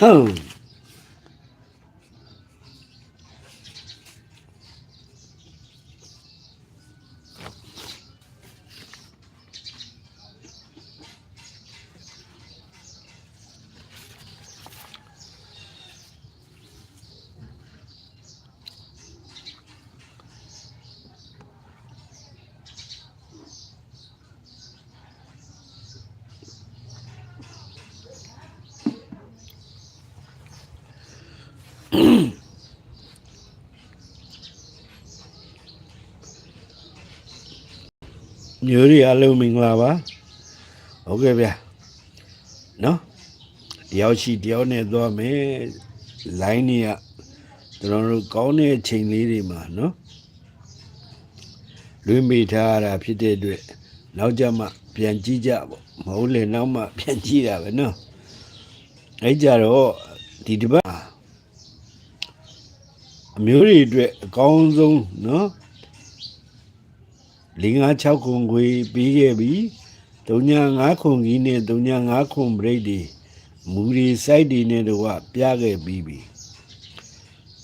Oh. မျိုးရီအလုံးမင်္ဂလာပါဟုတ်ကဲ့ဗျာနော်တယောက်ရှိတယောက်နဲ့သွားမယ်လိုင်းနေကကျွန်တော်တို့ကောင်းတဲ့အချိန်လေးတွေမှာနော်လွင်မိထားရတာဖြစ်တဲ့အတွက်နောက်ကြမှပြန်ကြည့်ကြပေါ့မဟုတ်လေနောက်မှပြန်ကြည့်တာပဲနော်အဲ့ကြတော့ဒီတစ်ပတ် အမျိုးတွေအတွက်အကောင်းဆုံးနော်၄၅6ခုခွေပြီးခဲ့ပြီ305ခုကြီးနဲ့305ခုဘရိတ်တွေမူရီစိုက်တွေနဲ့တော့ပြခဲ့ပြီးပြီ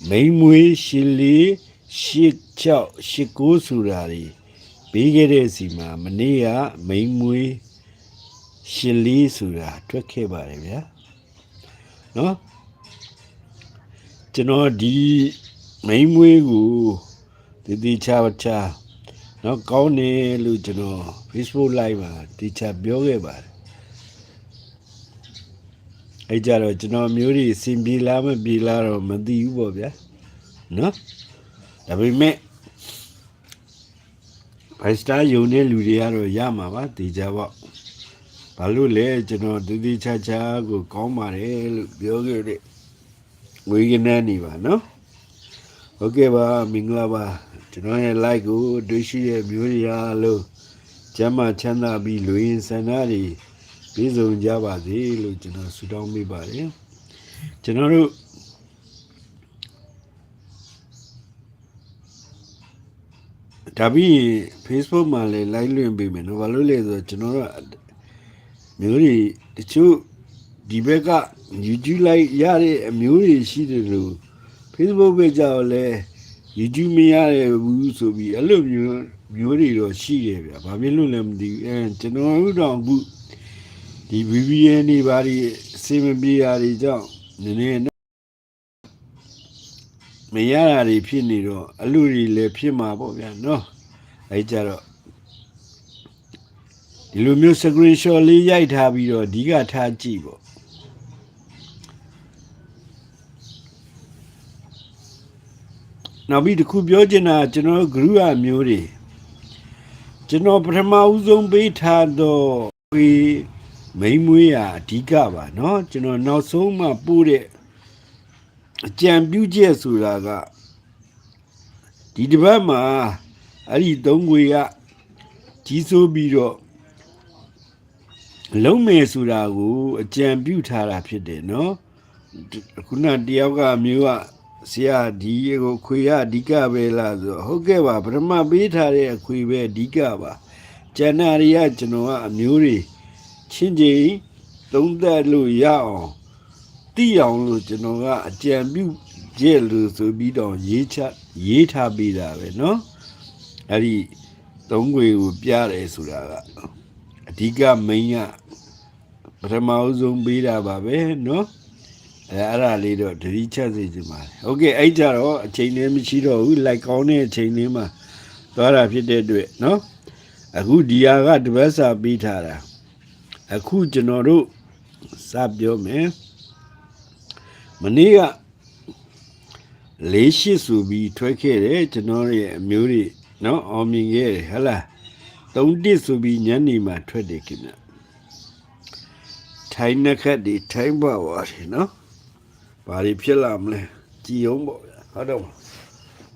မိန်မွေးရှစ်လေးရှစ်6ရှစ်9ဆိုတာတွေပြီးခဲ့တဲ့စီမှာမနေ့ကမိန်မွေးရှစ်လေးဆိုတာထွက်ခဲ့ပါတယ်ဗျာနော်ကျွန်တော်ဒီ မိန်မွေးကိုတည်တည်ချာချာနော်ကောင်းတယ်လို့ကျွန်တော် Facebook live မှာတီချာပြောခဲ့ပါတယ်အဲကြတော့ကျွန်တော်မျိုးတွေစင်ပြေလားမပြေလားတော့မသိဘူးပေါ့ဗျာနော်ဒါပေမဲ့ဘိုင်စတာယုံတဲ့လူတွေကတော့ရမှာပါတီချာပေါ့ဘာလို့လဲကျွန်တော်တတိချာချာကိုကောင်းပါတယ်လို့ပြောခဲ့တဲ့ဝေကနေနေပါနော် ဟုတ်ကဲ့ပါမင်္ဂလာပါကျွန်တော်ရဲ့ like ကိုတွေ့ရှိတဲ့မျိုးတွေအားလုံးကျမ်းမာချမ်းသာပြီးလူရင်းဆန္ဒတွေပြည့်စုံကြပါစေလို့ကျွန်တော်ဆုတောင်းမိပါတယ်ကျွန်တော်တို့ဒါပြီး Facebook မှာလည်း like လွှင့်ပေးမယ်နော်ဘာလို့လဲဆိုတော့ကျွန်တော်တို့မျိုးတွေတချို့ဒီဘက်က YouTube like ရတဲ့အမျိုးတွေရှိတယ်လို့ Facebook ပဲကြောက်လဲ YouTube မရတဲ့ဘူးဆိုပြီးအဲ့လိုမျိုးမျိုးတွေတော့ရှိတယ်ဗျာဘာဖြစ်လို့လဲမသိဘူးအဲကျွန်တော်တို့တော့အခုဒီ VPN တွေဘာတွေအစင်မပြေတာတွေကြောင့်နည်းနည်းနော်မရတာတွေဖြစ်နေတော့အလူတွေလည်းဖြစ်မှာပေါ့ဗျာနော်အဲကြတော့ဒီလိုမျိုး screenshot လေးရိုက်ထားပြီးတော့အဓိကထားကြည့်ပေါ့ နောက်ပြီးတစ်ခုပြောချင်တာကျွန်တော်ဂရုအမျိုးတွေကျွန်တော်ပထမဦးဆုံးပေးထားတော့ဝေမိန်မွေးရအဓိကပါเนาะကျွန်တော်နောက်ဆုံးမှပို့တဲ့အကြံပြုချက်ဆိုတာကဒီတစ်ပတ်မှာအဲ့ဒီသုံးခွေကကြီးစိုးပြီးတော့လုံးမယ်ဆိုတာကိုအကြံပြုထားတာဖြစ်တယ်เนาะခုနတယောက်ကမျိုးက ဆရာဒီကိုခွေရအဓိကပဲလားဆိုတော့ဟုတ်ကဲ့ပါပထမပေးထားတဲ့အခွေပဲအဓိကပါကျန်တာတွေကကျွန်တော်ကအမျိုးတွေချင်းချင်းသုံးသက်လို့ရအောင်သိအောင်လို့ကျွန်တော်ကအကြံပြုကျက်လို့ဆိုပြီးတော့ရေးချရေးထားပေးတာပဲเนาะအဲ့ဒီသုံးခွေကိုပြတယ်ဆိုတာကအဓိကမိန်ကပထမအဆုံးပေးတာပါပဲเนาะ အဲအဲ့ဒါလေးတော့တတိချက်စေချင်ပါတယ်โอเคအဲ့ကြတော့အချိန်လေးမရှိတော့ဘူးလိုက်ကောင်းတဲ့အချိန်လေးမှာသွားတာဖြစ်တဲ့အတွက်เนาะအခုဒီဟာကတပတ်စာပြီးထားတာအခုကျွန်တော်တို့စပြောမယ်မနေ့ကလေးရှိဆိုပြီးထွက်ခဲ့တယ်ကျွန်တော်ရဲ့အမျိုးတွေเนาะအောင်မြင်ခဲ့တယ်ဟဟလားသုံးတစ်ဆိုပြီးညနေမှာထွက်တယ်ခင်ဗျထိုင်းနှက်ခတ်ဒီထိုင်းဘဝါတယ်เนาะ ဘာတွေဖြစ်လာမလဲကြည်အောင်ပေါ့ဗျာဟုတ်တော့မလား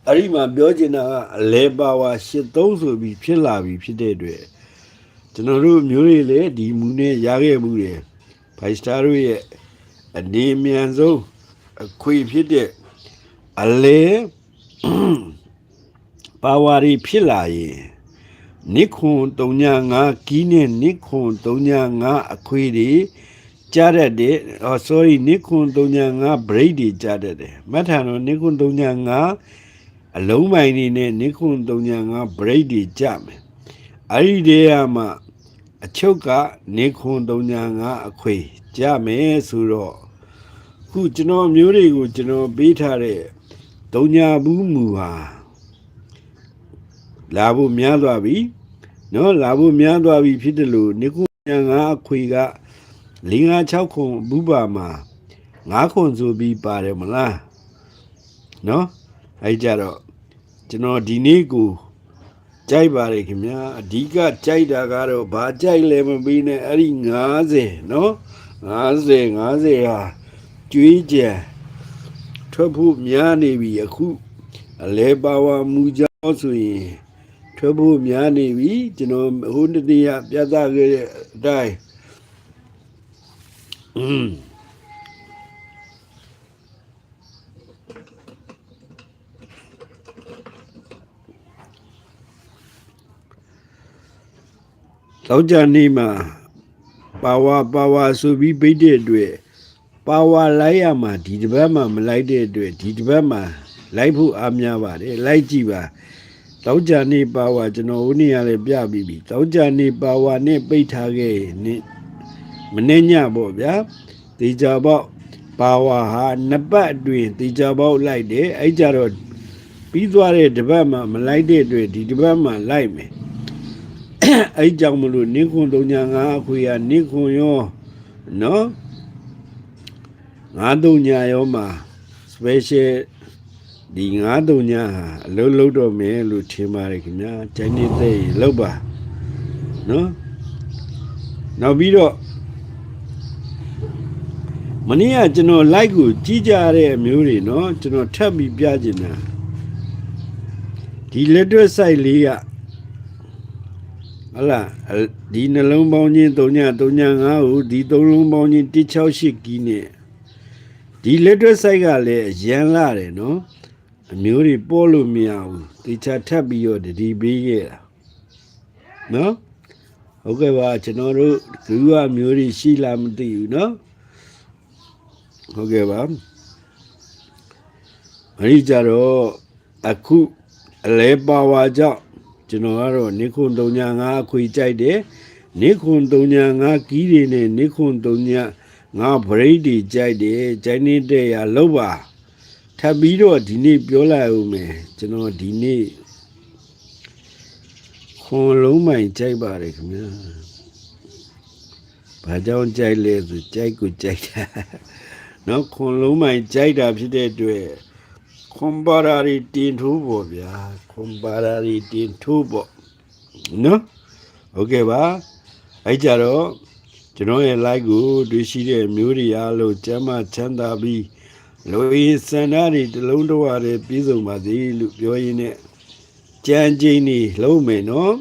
အဲ့ဒီမှာပြောချင်တာကအလဲပါဝါ83ဆိုပြီးဖြစ်လာပြီဖြစ်တဲ့အတွက်ကျွန်တော်တို့မျိုးတွေလည်းဒီမူနဲ့ရခဲ့မှုတယ်ဘိုင်စတာတို့ရဲ့အနေအမြန်ဆုံးအခွေဖြစ်တဲ့အလဲပါဝါတွေဖြစ်လာရင်နိခွန်305ကီးနဲ့နိခွန်305အခွေတွေ ကြားတတ်တယ်အော် sorry နိခွန်305 break တွေကြားတတ်တယ်မှတ်ထားတော့နိခွန်305အလုံးပိုင်းနေနဲ့နိခွန်305 break တွေကြားမယ်အဲ့ဒီတည်းကမှအချုပ်ကနိခွန်305အခွေကြားမယ်ဆိုတော့ခုကျွန်တော်မျိုးတွေကိုကျွန်တော်ပေးထားတဲ့တုံညာဘူးမူဟာလာဖို့များသွားပြီနော်လာဖို့များသွားပြီဖြစ်တယ်လို့နိခွန်305အခွေက ၄၅6ခုဘူပါမှာ9ခုဆိုပြီးပါတယ်မလားနော်အဲကြတော့ကျွန်တော်ဒီနေ့ကိုကြိုက်ပါတယ်ခင်ဗျာအဓိကကြိုက်တာကတော့ဘာကြိုက်လဲမပြီးနဲ့အဲ့ဒီ90နော်90 90ဟာကျွေးကြံထွက်ဖို့များနေပြီအခုအလဲပါဝါမူကြောင်းဆိုရင်ထွက်ဖို့များနေပြီကျွန်တော်ဟိုတတိယပြသခဲ့တဲ့အတိုင်း อืมတော့ကြနေမှာပါဝါပါဝါဆိုပြီးပြိတဲ့အတွက်ပါဝါလိုက်ရမှာဒီတစ်ပတ်မှမလိုက်တဲ့အတွက်ဒီတစ်ပတ်မှလိုက်ဖို့အားများပါတယ်လိုက်ကြည့်ပါတော့ကြနေပါဝါကျွန်တော်ဦးနေရလဲပြပြီးပြီတော့ကြနေပါဝါနဲ့ပိတ်ထားခဲ့နေ မနေညပေါ့ဗျာတေချာပေါက်ပါဝါဟာနှစ်ပတ်အတွင်းတေချာပေါက်လိုက်တယ်အဲ့ကြတော့ပြီးသွားတဲ့တစ်ပတ်မှမလိုက်တဲ့အတွက်ဒီတစ်ပတ်မှလိုက်မယ်အဲ့ကြောင့်မလို့နိခွန်305အခွေရနိခွန်ရောနော်93ရောမှာ special ဒီ93ဟာအလုံးလုံးတော့မယ်လို့ထင်ပါတယ်ခင်ဗျာကျန်နေတဲ့လောက်ပါနော်နောက်ပြီးတော့ မနေ့ကကျွန်တော် like ကိုကြီးကြတဲ့အမျိုးတွေเนาะကျွန်တော်ထပ်ပြီးပြချင်တာဒီလက်တွဲ site လေးကဟလာဒီနှလုံးပေါင်းချင်း3ည3ည5ကိုဒီ3လုံးပေါင်းချင်း168ကီးနဲ့ဒီလက်တွဲ site ကလည်းရန်လာတယ်เนาะအမျိုးတွေပို့လို့မရဘူးတေချာထပ်ပြီးတော့တတိပေးခဲ့တာเนาะဟုတ်ကဲ့ပါကျွန်တော်တို့ဂူအမျိုးတွေရှိလားမသိဘူးเนาะ ဟုတ်ကဲ့ပါအဲ့ဒီကြတော့အခုအလဲပါဝါကြောင့်ကျွန်တော်ကတော့နိခွန်305အခွေကြိုက်တယ်နိခွန်305ကီးတွေနဲ့နိခွန်305ဗရိတ်တွေကြိုက်တယ်ကြိုက်နေတဲ့ရလောက်ပါထပ်ပြီးတော့ဒီနေ့ပြောလိုက်ဦးမယ်ကျွန်တော်ဒီနေ့ခွန်လုံးမိုင်ကြိုက်ပါတယ်ခင်ဗျာဘာကြောင့်ကြိုက်လဲဆိုကြိုက်ကိုကြိုက်တာ နော်ခွန်လုံးမိုင်ကြိုက်တာဖြစ်တဲ့အတွက်ခွန်ပါရာရီတင်ထိုးပေါ့ဗျာခွန်ပါရာရီတင်ထိုးပေါ့နော်ဟုတ်ကဲ့ပါအဲ့ကြတော့ကျွန်တော်ရဲ့ like ကိုတွေ့ရှိတဲ့မျိုးတွေအားလုံးကျမ်းမချမ်းသာပြီးလူရင်းစန္ဒတွေတစ်လုံးတစ်ဝါတွေပြည့်စုံပါစေလို့ပြောရင်းနဲ့ကြံကျင်းနေလုံးမယ်နော်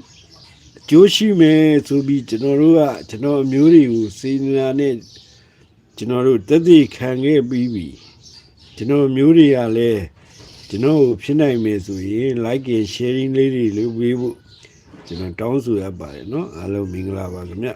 အကျိုးရှိမယ်ဆိုပြီးကျွန်တော်တို့ကကျွန်တော်အမျိုးတွေကိုစေနာနဲ့ ကျွန်တော်တို့တက်သိခံခဲ့ပြီးပြီကျွန်တော်မျိုးတွေကလည်းကျွန်တော်ကိုဖြစ်နိုင်မယ်ဆိုရင် like and sharing လေးတွေလုပ်ပေးဖို့ကျွန်တော်တောင်းဆိုရပါတယ်เนาะအားလုံးမင်္ဂလာပါခင်ဗျ